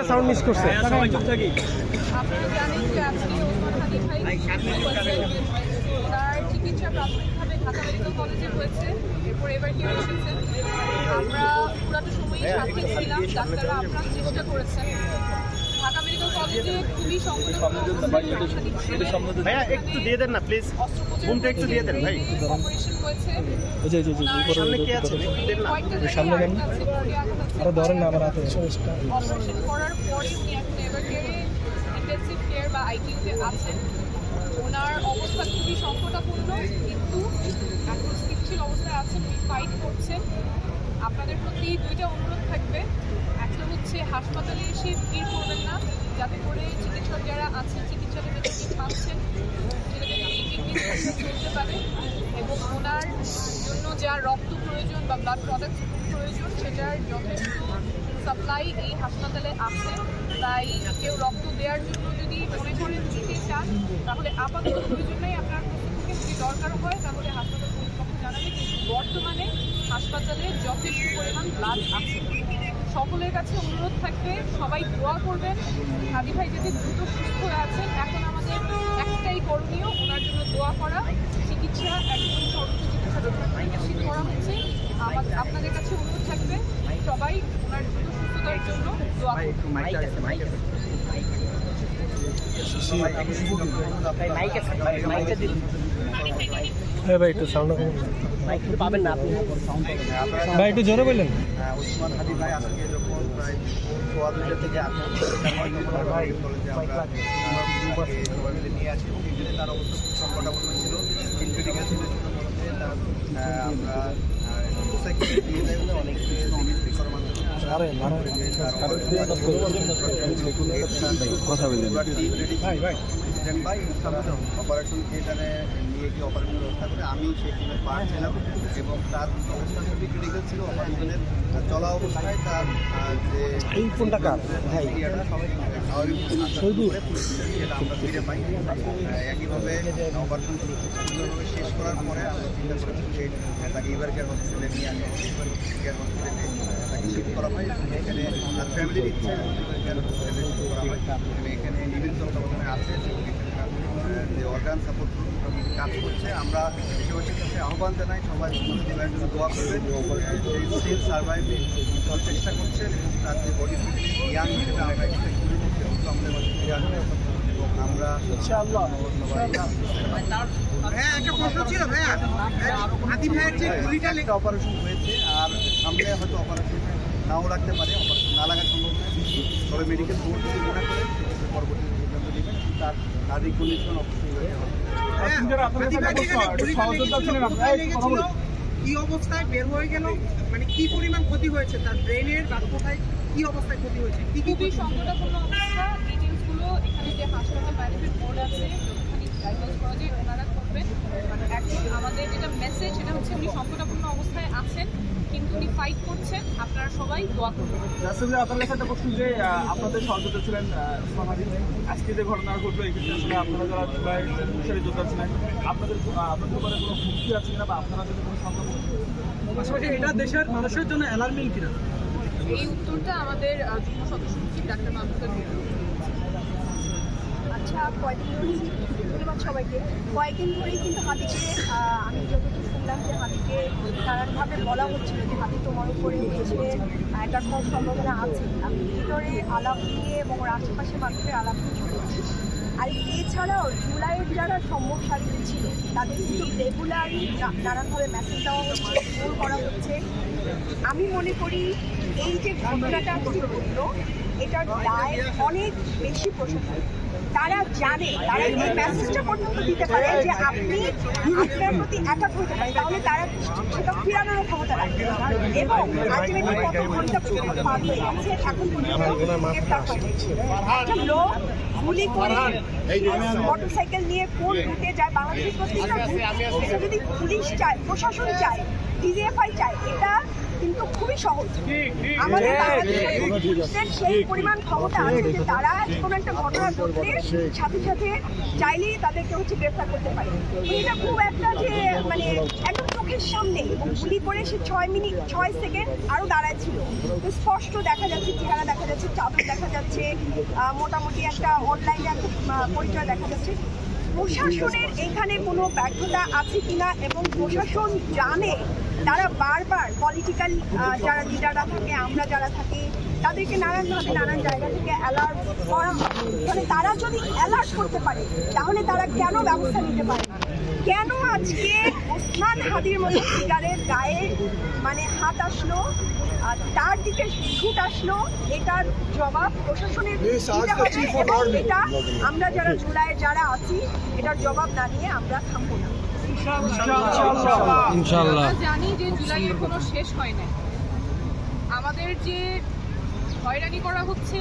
একটা sound miss করছে আপনারা জানেন যে আজকে ওসমান হাদি ভাই হয়েছে। তার চিকিৎসা প্রাথমিকভাবে ঢাকা মেডিকেল কলেজে হয়েছে এরপর এবার কেউ এসেছেন আমরা পুরাটা সময়ই সাথে ছিলাম ডাক্তাররা আপনার চেষ্টা করেছেন ভাইয়া একটু দিয়ে দেন না প্লিজ ফোনটা একটু দিয়ে দেন ভাই। সামনে কে আছে সামনে দেন। আরও ধরেন না আমার হাতে অপারেশন করার পরে উনি এখন এভার কেয়ারে কেয়ার বা আইকিউতে আছেন ওনার অবস্থা খুবই সংকটাপূর্ণ কিন্তু এখন স্থিতিশীল অবস্থায় আছেন উনি ফাইট করছেন। আপনাদের প্রতি দুইটা অনুরোধ থাকবে। একটা হচ্ছে হাসপাতালে এসে ভিড় করবেন না। যাতে করে চিকিৎসক যারা আছেন চিকিৎসাটা যাতে ঠিক পাচ্ছেন চলতে পারে। এবং ওনার জন্য যা রক্ত প্রয়োজন বা ব্লাড প্রোডাক্ট প্রয়োজন, সেটার যথেষ্ট সাপ্লাই এই হাসপাতালে আছে। তাই কেউ রক্ত দেওয়ার জন্য যদি মনে করেন দিতে চান, তাহলে আপাতত প্রয়োজনেই আপনার প্রস্তুত যদি দরকার হয়, তাহলে হাসপাতাল কর্তৃপক্ষ জানাবে। কিন্তু বর্তমানে হাসপাতালে যথেষ্ট পরিমাণ ব্লাড আছে। সকলের কাছে অনুরোধ থাকবে সবাই দোয়া করবেন হাদি ভাই যদি দ্রুত সুস্থ হয়ে আছেন এখন আমাদের একটাই করণীয় ওনার জন্য দোয়া করা চিকিৎসা একদম সর্বোচ্চ চিকিৎসা নিশ্চিত করা হচ্ছে আমাদের আপনাদের কাছে অনুরোধ থাকবে সবাই ওনার দ্রুত সুস্থতার জন্য দোয়া করবেন হ্যাঁ ভাই একটু সাউন্ড পাবেন না আপনি ভাই একটু জোরে বললেন হ্যাঁ, ওসমান হাদি ভাই আজকে যখন প্রায় সোয়া দুইটা থেকে সবাই মিলে নিয়ে আসি এবং তার অবস্থা সংকটাপন্ন ছিল আমরা অনেক কথা বললেন অপারেশন থিয়েটারে নিয়ে গিয়ে অপারেশন ব্যবস্থা করে আমি সেই টিমের পার্ট ছিলাম এবং তার অবস্থা খুবই ক্রিটিক্যাল ছিল অপারেশনের চলা অবস্থায় তার যে এই ফোনটা কার? ভাই যেটা আমরা ফিরে পাই। একইভাবে অপারেশন সুন্দরভাবে শেষ করার পরে আমরা চিন্তা করেছি যে তাকে ইভার কেয়ার হসপিটালে নিয়ে আসা কেয়ার হসপিটালে তাকে শিফট করা হয়। এখানে তার ফ্যামিলির ইচ্ছে ইভার কেয়ার হসপিটালে শিফট করা হয়। এখানে নিবিড় তত্ত্বাবধানে আছে। যে অর্গান সাপোর্ট মোটামুটি কাজ করছে আমরা দেশবাসীর কাছে আহ্বান জানাই সবাই জীবনের জন্য দোয়া করবেন। সেই চেষ্টা করছেন এবং তার যে বডি ফিটনেস ইয়াং সেটা আমরা এক্সপেক্ট করি সেগুলো আমাদের মাঝে ফিরে আসবে এবং আমরা ইনশাআল্লাহ। হ্যাঁ একটা প্রশ্ন ছিল ভাইয়া আদি ভাইয়ের যে গুলিটা লেগে অপারেশন হয়েছে আর সামনে হয়তো অপারেশন নাও লাগতে পারে অপারেশন না লাগার সম্ভাবনা তবে মেডিকেল বোর্ড যদি মনে করেন পরবর্তী তার কন্ডিশন অবশ্যই হয়ে কি অবস্থায় বের হয়ে গেল? মানে কি পরিমাণ ক্ষতি হয়েছে? তার ব্রেনের বা কোথায় কি অবস্থায় ক্ষতি হয়েছে? কি কি সংকটাপূর্ণ অবস্থা। ডিটেলসগুলো এখানে যে হাসপাতাল ম্যানেজমেন্ট বোর্ড আছে যতখানি ডায়াগনোজ করা যায় ওনারা করবেন। মানে এখন আমাদের যেটা মেসেজ সেটা হচ্ছে উনি সংকটাপূর্ণ অবস্থায় আছেন কিন্তু উনি ফাইট করছেন আপনারা সবাই দোয়া করবেন। আপনার কাছে একটা প্রশ্ন যে আপনাদের সহযোগিতা ছিলেন আজকে যে ঘটনা ঘটলো এই ক্ষেত্রে আসলে আপনারা যারা জুলাই অনুসারী যোদ্ধা ছিলেন আপনাদের আপনাদের উপরে কোনো হুমকি আছে কিনা বা আপনারা যদি কোনো সংখ্যা পাশাপাশি এটা দেশের মানুষের জন্য অ্যালার্মিং কিনা? এই উত্তরটা আমাদের যুগ্ম সদস্য সচিব ডাক্তার মাহমুদুল আচ্ছা কয়েকদিন ধন্যবাদ সবাইকে। কয়েকদিন ধরেই কিন্তু হাতিকে আমি যতটুকু শুনলাম যে হাতিকে নানানভাবে বলা হচ্ছিল যে হাতি তোমার উপরে হচ্ছে অ্যাটাক হওয়ার সম্ভাবনা আছে। আমি ভিতরে আলাপ দিয়ে এবং আশেপাশে মানুষের আলাপ শুনেছি আর এছাড়াও জুলাইয়ের যারা সম্মুখসারিতে ছিল তাদের কিন্তু রেগুলারই নানানভাবে মেসেজ দেওয়া হচ্ছে ফোন করা হচ্ছে। আমি মনে করি এই যে ঘটনাটা আজকে ঘটলো এটার দায় অনেক বেশি প্রশাসন তারা জানে, তারা এই মেসেজটা পর্যন্ত দিতে পারে যে আপনি আপনার প্রতি অ্যাটাক হতে পারে তাহলে তারা সেটা ফিরানোর ক্ষমতা রাখবে। এবং আলটিমেটলি কত ঘণ্টা পর্যন্ত পার হয়ে এখন একটা লোক গুলি করে মোটরসাইকেল নিয়ে কোন রুটে যায়, বাংলাদেশের প্রত্যেকটা যদি পুলিশ চায়, প্রশাসন চায় ডিজিএফআই চায়, এটা খুবই সহজ। আমাদের বাংলাদেশের সেই পরিমাণ ক্ষমতা আছে যে তারা কোনো একটা ঘটনা ঘটলে সাথে সাথে চাইলেই তাদেরকে হচ্ছে গ্রেফতার করতে পারে। এটা খুব একটা যে মানে একদম চোখের সামনে গুলি করে সে ছয় মিনিট ছয় সেকেন্ড আরও দাঁড়ায় ছিল তো স্পষ্ট দেখা যাচ্ছে চেহারা দেখা যাচ্ছে চাদর দেখা যাচ্ছে মোটামুটি একটা অনলাইনে একটা পরিচয় দেখা যাচ্ছে। প্রশাসনের এখানে কোনো ব্যর্থতা আছে কিনা এবং প্রশাসন জানে তারা বারবার পলিটিক্যাল যারা লিডাররা থাকে আমরা যারা থাকি তাদেরকে নানানভাবে নানান জায়গা থেকে অ্যালার্ট করা হয়। মানে তারা যদি অ্যালার্ট করতে পারে তাহলে তারা কেন ব্যবস্থা নিতে পারে না? কেন আজকে ওসমান হাদির মতো ফিগারের গায়ে মানে হাত আসলো আর তার দিকে ছুট আসলো এটার জবাব প্রশাসনের এটা আমরা যারা জুলাই যারা আছি এটার জবাব না নিয়ে আমরা থামবো না। জানি যে জুলাইয়ের কোনো শেষ হয় না আমাদের যে হয়রানি করা হচ্ছে